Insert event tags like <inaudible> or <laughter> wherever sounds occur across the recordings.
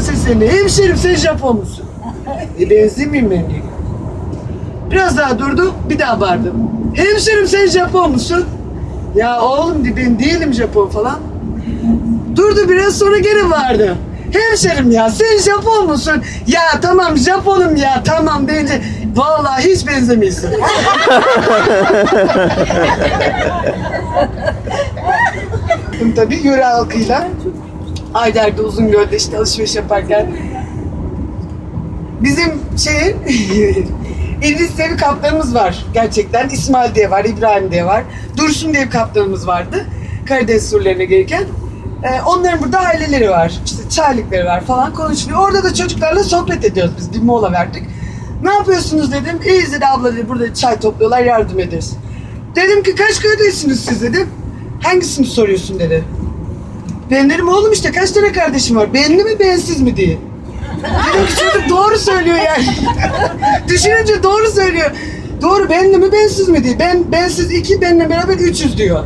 seslendi. Hemşerim sen Japon musun? E benzemeyeyim ben diyor. Biraz daha durdu, bir daha bağırdım. Hemşerim sen Japon musun? Ya oğlum di ben değilim Japon falan. Durdu biraz sonra geri bağırdı. Hemşerim ya sen Japon musun? Ya tamam Japonum ya tamam bence. Vallahi hiç benzemiyorsun. <laughs> Tabii yöre halkıyla Ayder'de Uzungöl'de işte alışveriş yaparken bizim şeyin <laughs> İdris diye bir kaptanımız var gerçekten. İsmail diye var, İbrahim diye var. Dursun diye bir kaptanımız vardı. Karadeniz turlarına gelirken. Ee, onların burada aileleri var. İşte çaylıkları var falan konuşuluyor. Orada da çocuklarla sohbet ediyoruz biz. Bir mola verdik. Ne yapıyorsunuz dedim. İyiyiz dedi abla dedi. Burada çay topluyorlar yardım ederiz. Dedim ki kaç kardeşsiniz siz dedim. Hangisini soruyorsun dedi. Ben dedim oğlum işte kaç tane kardeşim var? Benli mi bensiz mi diye. Dedim ki çocuk doğru söylüyor yani. <laughs> Düşününce doğru söylüyor. Doğru benli mi bensiz mi diye. Ben bensiz iki benle beraber 300 diyor.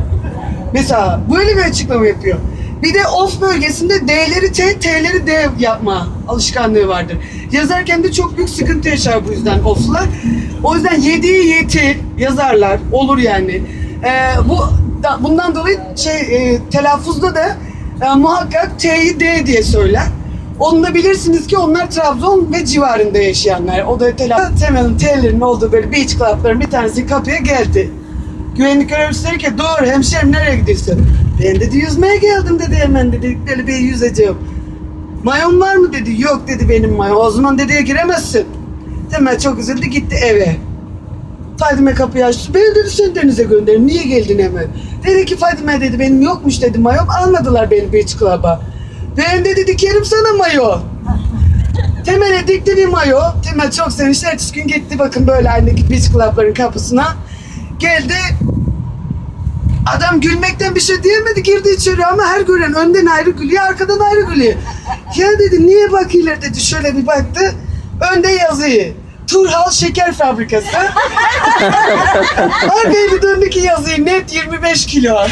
Mesela böyle bir açıklama yapıyor. Bir de off bölgesinde D'leri T, T'leri D yapma alışkanlığı vardır. Yazarken de çok büyük sıkıntı yaşar bu yüzden off'lar. O yüzden yediği yeti yazarlar. Olur yani. Ee, bu da, bundan dolayı şey e, telaffuzda da e, muhakkak T'yi D diye söyler. Onu da bilirsiniz ki onlar Trabzon ve civarında yaşayanlar. O da temelin T'lerin olduğu böyle beach club'ların bir tanesi kapıya geldi. Güvenlik görevlisi dedi ki dur hemşerim nereye gidiyorsun? Ben dedi yüzmeye geldim dedi hemen dedi böyle bir yüzeceğim. Mayon var mı dedi. Yok dedi benim mayon. O zaman dediye giremezsin. Hemen çok üzüldü gitti eve. Fadime kapıyı açtı. Beni dedi sen denize gönderin. Niye geldin hemen? Dedi ki Fadime dedi benim yokmuş dedi mayom. Almadılar beni beach club'a. Ben de dikerim sana mayo. <laughs> Temel'e dikti bir mayo. Temel çok sevinçli. Ertesi gün gitti bakın böyle aynı beach club'ların kapısına. Geldi. Adam gülmekten bir şey diyemedi girdi içeri ama her gören önden ayrı gülüyor arkadan ayrı gülüyor. Ya dedi niye bakıyorlar dedi şöyle bir baktı. Önde yazıyı. Turhal Şeker Fabrikası. Arkaya bir döndü ki yazıyı net 25 kilo.